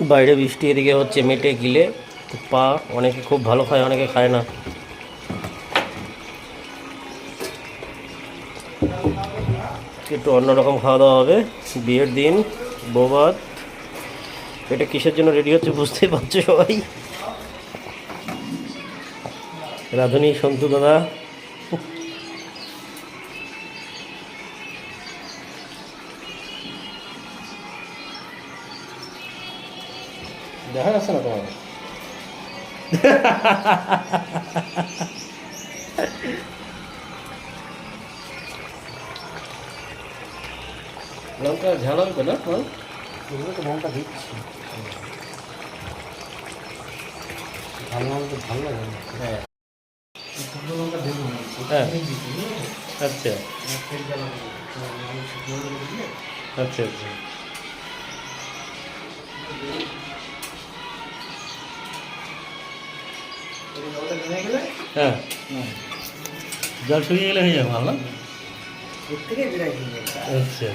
বাইরে বৃষ্টি এদিকে হচ্ছে, মেটে গিলে পা অনেকে খুব ভালো খায়, অনেকে খায় না। একটু অন্যরকম খাওয়া দাওয়া হবে, বিয়ের দিন বৌবাদ এটা কিসের জন্য রেডি হচ্ছে বুঝতেই পারছ সবাই? রাধুনী, সন্তু দাদা। দেখা যাচ্ছে না তোমার লঙ্কা ঝাল হবে না এগুলো তো লঙ্কা দিচ্ছি ভালো লঙ্কা ভালো লাগে হ্যাঁ লঙ্কা দেবো হ্যাঁ। আচ্ছা আচ্ছা আচ্ছা হ্যাঁ। জল শুকিয়ে গেলে হয়ে যাবে ভালো। আচ্ছা।